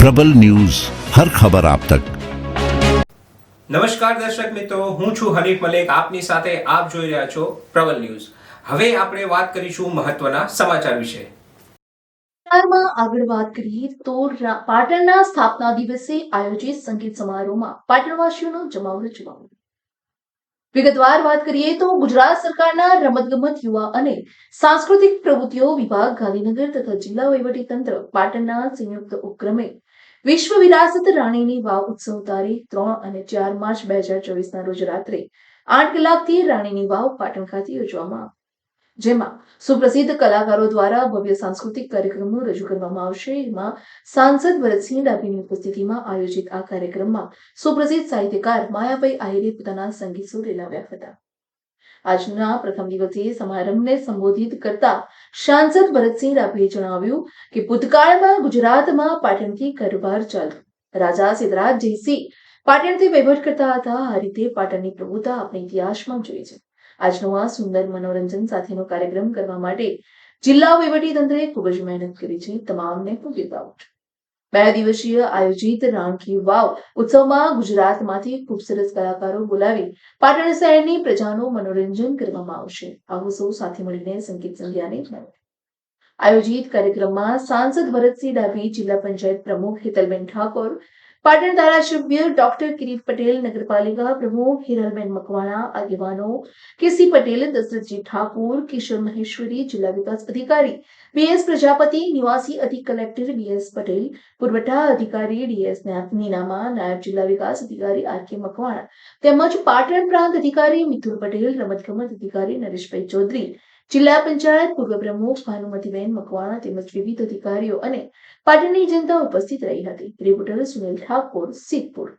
પ્રબલ news હર ખબર આપ તક. નમસ્કાર દર્શક મિત્રો હું છું હરીફ મલેક. આપની સાથે આપ જોઈ રહ્યા છો પ્રબલ ન્યૂઝ. હવે આપણે વાત કરીશું મહત્વના સમાચાર વિશે. આગળ વાત કરીએ તો પાટણના સ્થાપના દિવસે આયોજિત સંગીત સમારોહમાં પાટણવાસીઓનો જમાવડો જમાવ્યો વિગતવાર વાત કરીએ તો ગુજરાત સરકારના રમતગમત યુવા અને સાંસ્કૃતિક પ્રવૃત્તિઓ વિભાગ ગાંધીનગર તથા જિલ્લા વહીવટીતંત્ર પાટણના સંયુક્ત ઉપક્રમે વિશ્વ વિરાસત રાણીની વાવ ઉત્સવ તારીખ ત્રણ અને ચાર માર્ચ બે હજાર ચોવીસના રોજ રાત્રે આઠ કલાકથી રાણીની વાવ પાટણ ખાતે યોજવામાં. જેમાં સુપ્રસિદ્ધ કલાકારો દ્વારા ભવ્ય સાંસ્કૃતિક કાર્યક્રમો રજૂ કરવામાં આવશે. એમાં સાંસદ ભરતસિંહ ડાભીની ઉપસ્થિતિમાં આયોજિત આ કાર્યક્રમમાં સુપ્રસિદ્ધ સાહિત્યકાર માયાભાઈ આહિરે પોતાના સંગીત સુરે લાવ્યા હતા. આજના પ્રથમ દિવસે સમારંભને સંબોધિત કરતા સાંસદ ભરતસિંહ રાભીએ જણાવ્યું કે ભૂતકાળમાં ગુજરાતમાં પાટણથી કારોબાર ચાલતો રાજા સિદ્ધરાજ જયસિંહ પાટણથી વહીવટ કરતા હતા. આ રીતે પાટણની પ્રભુતા આપણે ઇતિહાસમાં જોઈ છે. આજનો આ સુંદર મનોરંજન સાથેનો કાર્યક્રમ કરવા માટે જિલ્લા વહીવટીતંત્રે ખૂબ જ મહેનત કરી છે. તમામને પૂજ્યતાઓ છે બે દિવસીય આયોજિત રાણકી વાવ ઉત્સવમાં ગુજરાતમાંથી ખૂબ સરસ કલાકારો બોલાવી પાટણ શહેરની પ્રજાનું મનોરંજન કરવામાં આવશે. આવો સૌ સાથે મળીને સંગીત સંધ્યાને. આયોજિત કાર્યક્રમમાં સાંસદ ભરતસિંહ ડાભી, જિલ્લા પંચાયત પ્રમુખ હેતલબેન ઠાકોર પાટણ ધારાસભ્ય ડોક્ટર કિરીટ પટેલ નગરપાલિકા પ્રમુખ હિરલબેન મકવાણા, આગેવાનો કેસી પટેલ, દશરથજી ઠાકુર, કિશોર મહેશ્વરી, જિલ્લા વિકાસ અધિકારી, બીએસ પ્રજાપતિ, નિવાસી અધિક કલેક્ટર બીએસ પટેલ, પુરવઠા અધિકારી ડીએસ નીનામા, નાયબ જિલ્લા વિકાસ અધિકારી આર કે મકવાણા તેમજ પાટણ પ્રાંત અધિકારી મિથુન પટેલ, રમતગમત અધિકારી નરેશભાઈ ચૌધરી જિલ્લા પંચાયત પૂર્વ પ્રમુખ ભાનુમતીબેન મકવાણા તેમજ વિવિધ અધિકારીઓ અને પાટણની જનતા ઉપસ્થિત રહી હતી. રિપોર્ટર સુનિલ ઠાકોર, સિદ્ધપુર.